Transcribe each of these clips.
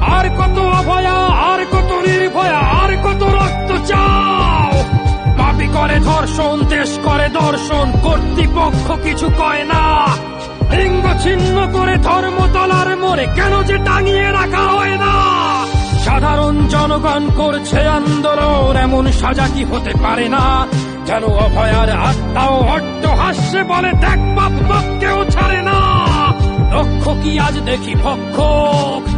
আর কত অভয়া, আর কত নির্ভয়া, আর কত রক্ত চাও পাপি করে ধর্ষণ, দেশ করে দর্শন, কর্তৃপক্ষ কিছু কয় না। লিঙ্গ ছিন্ন করে ধর্মতলার মোড়ে কেন যে টাঙিয়ে রাখা হয় না? সাধারণ জনগণ করছে আন্দোলন, এমন সাজা কি হতে পারে না? যেন অভয়ার আত্মাও অট্ট হাস্যে বলে, দেখ বাপ বাপ কেউ ছাড়ে না। লক্ষ কি আজ দেখি ভক্ষক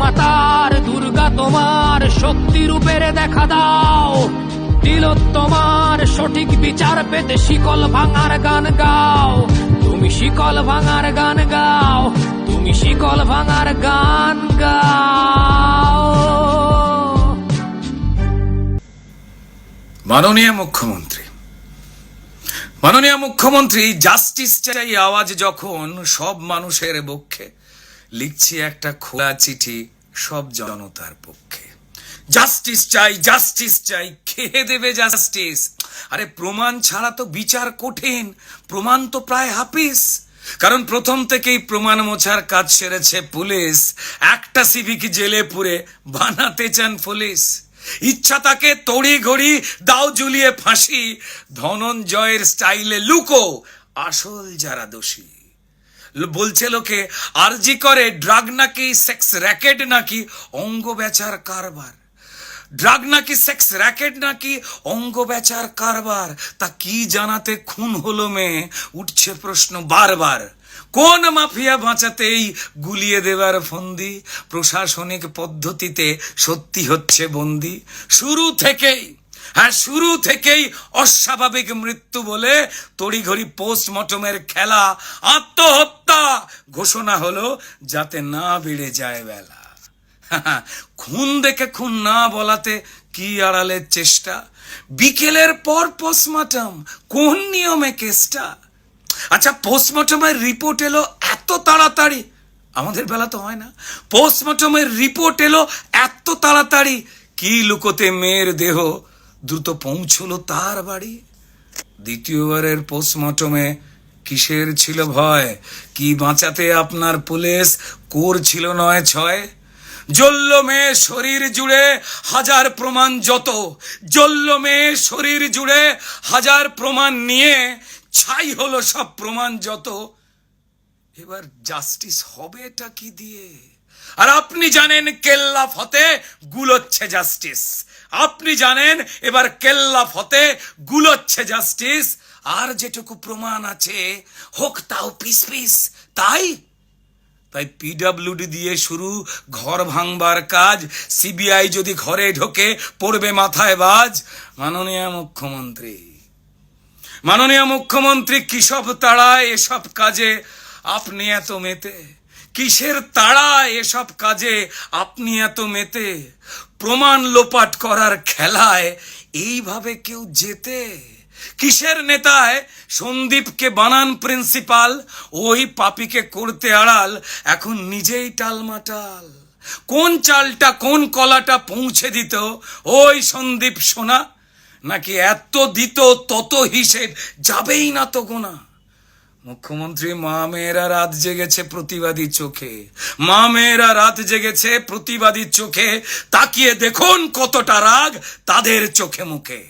মাতার দুর্গা তোমার শক্তি রূপের দেখা দাও। তিলোত্তমার সঠিক বিচার পেতে শিকল ভাঙার গান গাও। তুমি শিকল ভাঙার গান গাও, তুমি শিকল ভাঙার গান গাও। মাননীয় মুখ্যমন্ত্রী মাননীয় মুখ্যমন্ত্রী জাস্টিস চাই আওয়াজ যখন সব মানুষের পক্ষে লিখছি একটা খোলা চিঠি সব জনতার পক্ষে। জাস্টিস চাই জাস্টিস চাই, খেয়ে দেবে জাস্টিস। আরে প্রমাণ ছাড়া তো বিচার কঠিন, প্রমাণ তো প্রায় হাফিস। কারণ প্রথম থেকেই প্রমাণ মোছার কাজ সেরেছে পুলিশ। একটা সিভিক জেলে পুরে বানাতে চান পুলিশ। ইচ্ছা তাকে তড়ি ঘড়ি দাও ঝুলিয়ে ফাঁসি, ধনঞ্জয়ের স্টাইলে লুকো, আসল যারা দোষী। বলছে লোকে, আরজি করে, ড্রাগ নাকি সেক্স র্যাকেট নাকি অঙ্গ বেচার কারবার? ড্রাগ নাকি সেক্স র্যাকেট নাকি অঙ্গ বেচার কারবার? তা কি জানাতে খুন হলো মেয়ে? উঠছে প্রশ্ন বারবার। কোন মাফিয়া বাঁচাতেই গুলিয়ে দেবার ফন্দি? প্রশাসনিক পদ্ধতিতে সত্যি হচ্ছে বন্দি। শুরু থেকেই হ্যাঁ শুরু থেকেই অস্বাভাবিক মৃত্যু বলে তড়িঘড়ি পোস্টমর্টমের খেলা, আত্মহত্যা ঘোষণা হলো যাতে না বেড়ে যায় বেলা। খুন দেখে খুন না বলাতে কি আড়ালের চেষ্টা? বিকেলের পর পোস্টমর্টম, কোন নিয়মে কেসটা? আচ্ছা পোস্টমর্টমের রিপোর্ট এলো এত তাড়াতাড়ি। আমাদের বেলা তো হয় না। পোস্টমর্টমের রিপোর্ট এলো এত তাড়াতাড়ি, কি লুকোতে মেয়ের দেহ? দ্রুত পৌঁছলো তার বাড়ি। দ্বিতীয়বারের পোস্টমর্টমে কিসের ছিল ভয়? কি বাঁচাতে আপনার পুলিশ কোর ছিল নয় ছয়? জ্বলল মেয়ে শরীর জুড়ে হাজার প্রমাণ যত। জ্বলল মেয়ে শরীর জুড়ে হাজার প্রমাণ নিয়ে ছাই হলো সব প্রমাণ যত। এবার জাস্টিস হবে এটা কি দিয়ে? আর আপনি জানেন কেল্লা ফতে গুলোচ্ছে জাস্টিস আপনি জানেন, এবার কেল্লা ফতে গুলোচ্ছে জাস্টিস। আর যেটুকু প্রমাণ আছে, হোক তাও পিস পিস। তাই? তাই পিডাব্লিউডি দিয়ে শুরু, ঘর ভাঙবার কাজ। সিবিআই যদি ঘরে ঢোকে, পড়বে মাথায় বাজ। মাননীয় মুখ্যমন্ত্রী। মাননীয় মুখ্যমন্ত্রী, কিসব তাড়ায় এসব কাজে আপনি এত মেতে? কিসের তাড়ায় এসব কাজে আপনি এত মেতে? প্রমাণ লোপাট করার খেলায় এইভাবে কেউ যেতে কিসের নেতায় সন্দীপকে বানান প্রিন্সিপাল? ওই পাপিকে করতে আড়াল, এখন নিজেই টালমাটাল। কোন চালটা, কোন কলাটা পৌঁছে দিত? ওই সন্দীপ সোনা? নাকি এত দিত তত হিসেব যাবেই না তো গোনা? মুখ্যমন্ত্রী, মা মেয়েরা রাত জেগেছে প্রতিবাদী চোখে। মা মেয়েরা রাত জেগেছে প্রতিবাদী চোখে। তাকিয়ে দেখুন কতটা রাগ তাদের চোখে মুখে।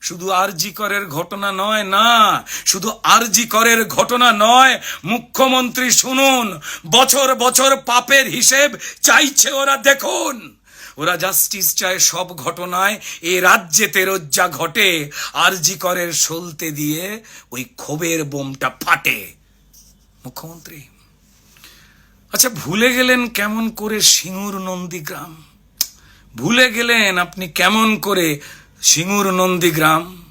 শুধু আরজি করের ঘটনা নয় না, শুধু আরজি করের ঘটনা নয়, মুখ্যমন্ত্রী শুনুন, বছর বছর পাপের হিসেব চাইছে ওরা দেখুন। ওরা জাস্টিস চায় সব ঘটনায়, এ রাজ্যে তেরজ্জা ঘটে, আরজি করের সলতে দিয়ে ওই ক্ষোভের বোমটা ফাটে। মুখ্যমন্ত্রী আচ্ছা ভুলে গেলেন কেমন করে সিঙ্গুর নন্দীগ্রাম? ভুলে গেলেন আপনি কেমন করে সিঙ্গুর নন্দীগ্রাম?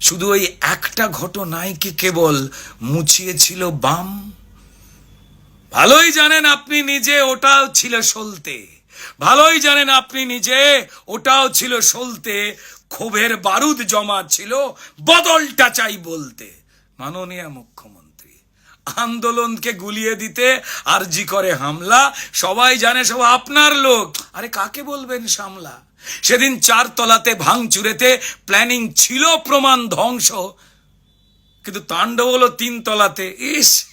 শুধু ওই একটা ঘটনায় কি কেবল মুছিয়েছিল বাম? ভালোই জানেন আপনি নিজে, ওটাও ছিল সলতে। ভালোই জানেন আপনি নিজে, ওটাও ছিল সলতে, ক্ষোভের বারুদ জমা ছিল, বদলটা চাই বলতে। মাননীয় মুখ্যমন্ত্রী, আন্দোলনকে গুলিয়ে দিতে, আরজি করে হামলা, সবাই জানে সব আপনার লোক। আরে কাকে বলবেন সামলা? সেদিন চার তলাতে ভাঙচুরেতে প্ল্যানিং ছিল, প্রমাণ ধ্বংস। কিন্তু তাণ্ডব হলো তিন তলাতে ইস,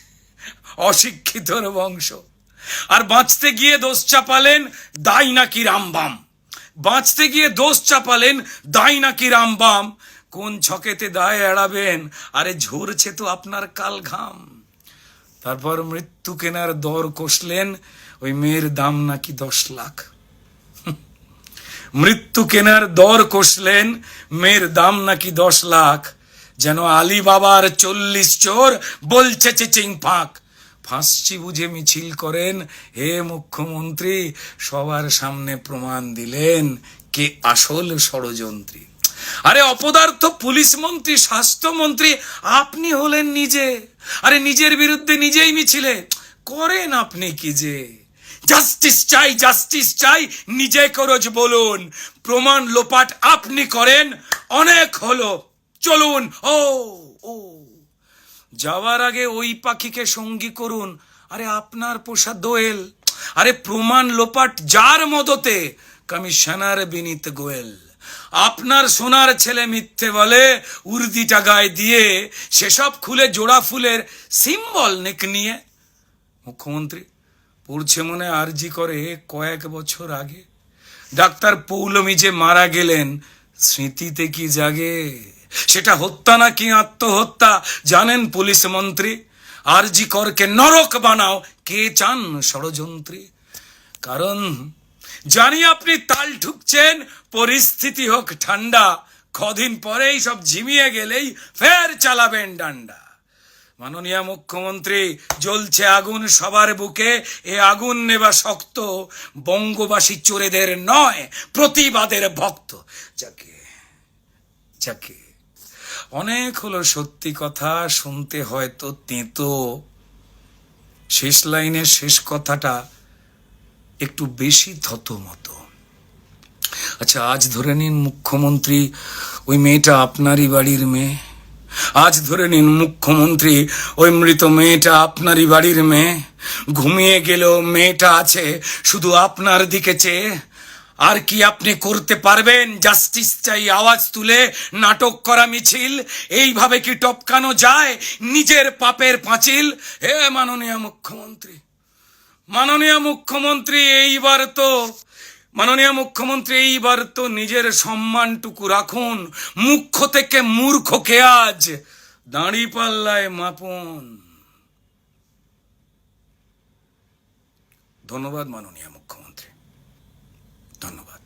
অশিক্ষিতর বংশ। আর বাঁচতে গিয়ে দোষ চাপালেন দাই নাকি রামবাম বাঁচতে গিয়ে দোষ চাপালেন দাই নাকি রামবাম কোন ছকেতে দায় এড়াবেন? আরে ঝরছে তো আপনার কাল ঘাম। তারপর মৃত্যু কেনার দর কষলেন, ওই মেয়ের দাম নাকি দশ লাখ। মৃত্যু কেনার দর কষলেন, মেয়ের দাম নাকি দশ লাখ। যেন আলী বাবার চল্লিশ চোর বলছে চেচিং ফাঁক। ফাঁসছি বুঝে মিছিল করেন। হে মুখ্যমন্ত্রী, সবার সামনে প্রমাণ দিলেন কে আসল ষড়যন্ত্রী। আরে অপদার্থ পুলিশ মন্ত্রী স্বাস্থ্যমন্ত্রী আপনি হলেন নিজে। আরে নিজের বিরুদ্ধে নিজেই মিছিলে। করেন আপনি কি যে। জাস্টিস চাই জাস্টিস চাই, নিজে করজ বলুন। প্রমাণ লোপাট আপনি করেন, অনেক হলো। চলুন, ও ও। যাওয়ার আগে ওই পাখিকে সঙ্গী করুন। আরে আপনার পোষা দোয়েল। আরে প্রমাণ লোপাট যার মদতে কমিশনার বিনীত গোয়েল। আপনার সোনার ছেলে মিথ্যে বলে উর্দিটা গায়ে দিয়ে সেসব খুলে জোড়া ফুলের সিম্বল নেক নিয়ে। মুখ্যমন্ত্রী, পড়ছে মনে আরজি করে কয়েক বছর আগে। ডাক্তার পৌলমী যে মারা গেলেন, স্মৃতিতে কি জাগে? সেটা হত্যা নাকি আত্মহত্যা? জানেন পুলিশ মন্ত্রী আর আরজি করকে নরক বানাও, কে চান ষড়যন্ত্রী? কারণ জানি আপনি তাল ঠুকছেন, পরিস্থিতি হোক ঠান্ডা, কদিন পরেই সব ঝিমিয়ে গেলেই ফের চালাবেন ডান্ডা। মাননীয় মুখ্যমন্ত্রী, জ্বলছে আগুন সবার বুকে, এ আগুন নেবা শক্ত, বঙ্গবাসী চোরেদের নয়, প্রতিবাদের ভক্ত। যাকে যাকে অনেক হলো সত্যি কথা, শুনতে হয়তো তেঁতো। শেষ লাইনের শেষ কথাটা একটু বেশি থত মতো। আচ্ছা আজ ধরে নিন মুখ্যমন্ত্রী, ওই মেয়েটা আপনারই বাড়ির মেয়ে। আজ ধরে নিন মুখ্যমন্ত্রী, ওই মৃত মেয়েটা আপনারই বাড়ির মেয়ে। ঘুমিয়ে গেলেও মেয়েটা আছে শুধু আপনার দিকে চেয়ে। আর কি আপনি করতে পারবেন? জাস্টিস চাই আওয়াজ তুলে, নাটক করা মিছিল, এইভাবে কি টপকানো যায়? নিজের পাপের পাঁচিল? হে মাননীয় মুখ্যমন্ত্রী মাননীয় মুখ্যমন্ত্রী, এইবার তো, মাননীয় মুখ্যমন্ত্রী, এইবার তো নিজের সম্মানটুকু রাখুন। মুখ্য থেকে মূর্খকে আজ দাঁড়ি পাল্লায় মাপুন। ধন্যবাদ মাননীয় মুখ্যমন্ত্রী। ধন্যবাদ।